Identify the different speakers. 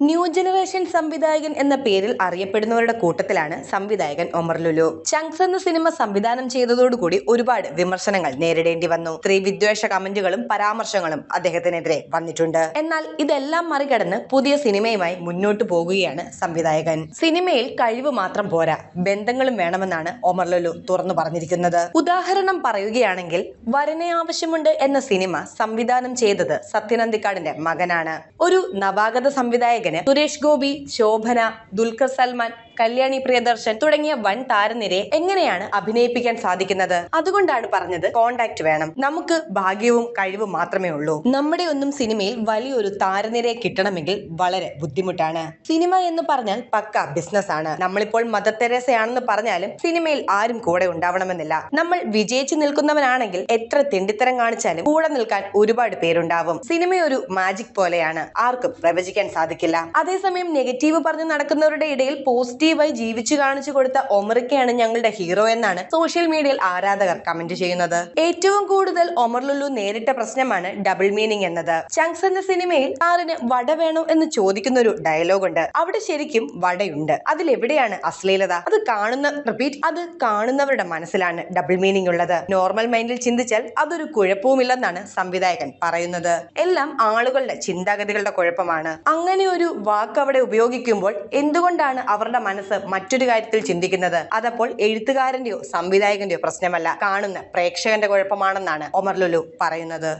Speaker 1: New generation സംവിധായകൻ എന്ന പേരിൽ അറിയപ്പെടുന്നവരുടെ കൂട്ടത്തിലാണ് സംവിധായകൻ ഒമർ ലുലു. ചങ്സ് എന്ന സിനിമ സംവിധാനം ചെയ്തതോടുകൂടി ഒരുപാട് വിമർശനങ്ങൾ നേരിടേണ്ടി വന്നു. സ്ത്രീ വിദ്വേഷ കമന്റുകളും പരാമർശങ്ങളും അദ്ദേഹത്തിനെതിരെ വന്നിട്ടുണ്ട്. എന്നാൽ ഇതെല്ലാം മറികടന്ന് പുതിയ സിനിമയുമായി മുന്നോട്ട് പോകുകയാണ് സംവിധായകൻ. സിനിമയിൽ കഴിവ് മാത്രം പോരാ ബന്ധങ്ങളും വേണമെന്നാണ് ഒമർ ലുലു തുറന്നു പറഞ്ഞിരിക്കുന്നത്. ഉദാഹരണം പറയുകയാണെങ്കിൽ വരനെ ആവശ്യമുണ്ട് എന്ന സിനിമ സംവിധാനം ചെയ്തത് സത്യനന്ദിക്കാടിന്റെ മകനാണ്. ഒരു നവാഗത സംവിധായകന് സുരേഷ് ഗോപി ശോഭന ദുൽഖർ സൽമാൻ കല്യാണി പ്രിയദർശൻ തുടങ്ങിയ വൻ താരനിരയെ എങ്ങനെയാണ് അഭിനയിപ്പിക്കാൻ സാധിക്കുന്നത്? അതുകൊണ്ടാണ് പറഞ്ഞത് കോണ്ടാക്ട് വേണം. നമുക്ക് ഭാഗ്യവും കഴിവും മാത്രമേ ഉള്ളൂ. നമ്മുടെ ഒന്നും സിനിമയിൽ വലിയൊരു താരനിരയെ കിട്ടണമെങ്കിൽ വളരെ ബുദ്ധിമുട്ടാണ്. സിനിമ എന്ന് പറഞ്ഞാൽ പക്ക ബിസിനസ് ആണ്. നമ്മളിപ്പോൾ മദർ തെരേസയാണെന്ന് പറഞ്ഞാലും സിനിമയിൽ ആരും കൂടെ ഉണ്ടാവണമെന്നില്ല. നമ്മൾ വിജയിച്ചു നിൽക്കുന്നവനാണെങ്കിൽ എത്ര തിണ്ടിത്തരം കാണിച്ചാലും കൂടെ നിൽക്കാൻ ഒരുപാട് പേരുണ്ടാവും. സിനിമ ഒരു മാജിക് പോലെയാണ്. ആർക്കും പ്രവചിക്കാൻ സാധിക്കില്ല. അതേസമയം നെഗറ്റീവ് പറഞ്ഞു നടക്കുന്നവരുടെ ഇടയിൽ പോസിറ്റീവായി ജീവിച്ചു കാണിച്ചു കൊടുത്ത ഒമറിക്കയാണ് ഞങ്ങളുടെ ഹീറോ എന്നാണ് സോഷ്യൽ മീഡിയയിൽ ആരാധകർ കമന്റ് ചെയ്യുന്നത്. ഏറ്റവും കൂടുതൽ ഒമർ ലുലു നേരിട്ട പ്രശ്നമാണ് ഡബിൾ മീനിങ് എന്നത്. ചങ്സ് എന്ന സിനിമയിൽ സാറിന് വട വേണോ എന്ന് ചോദിക്കുന്ന ഒരു ഡയലോഗ് ഉണ്ട് അവിടെ ശരിക്കും വടയുണ്ട്. അതിലെവിടെയാണ് അശ്ലീലത? അത് കാണുന്ന റിപ്പീറ്റ് അത് കാണുന്നവരുടെ മനസ്സിലാണ് ഡബിൾ മീനിങ് ഉള്ളത്. നോർമൽ മൈൻഡിൽ ചിന്തിച്ചാൽ അതൊരു കുഴപ്പവുമില്ലെന്നാണ് സംവിധായകൻ പറയുന്നത്. എല്ലാം ആളുകളുടെ ചിന്താഗതികളുടെ കുഴപ്പമാണ്. അങ്ങനെ ഒരു വാക്ക് അവിടെ ഉപയോഗിക്കുമ്പോൾ എന്തുകൊണ്ടാണ് അവരുടെ മനസ്സ് മറ്റൊരു കാര്യത്തിൽ ചിന്തിക്കുന്നത്. അതപ്പോൾ എഴുത്തുകാരന്റെയോ സംവിധായകന്റെയോ പ്രശ്നമല്ല. കാണുന്ന പ്രേക്ഷകന്റെ കുഴപ്പമാണെന്നാണ് ഒമർ ലുലു പറയുന്നത്.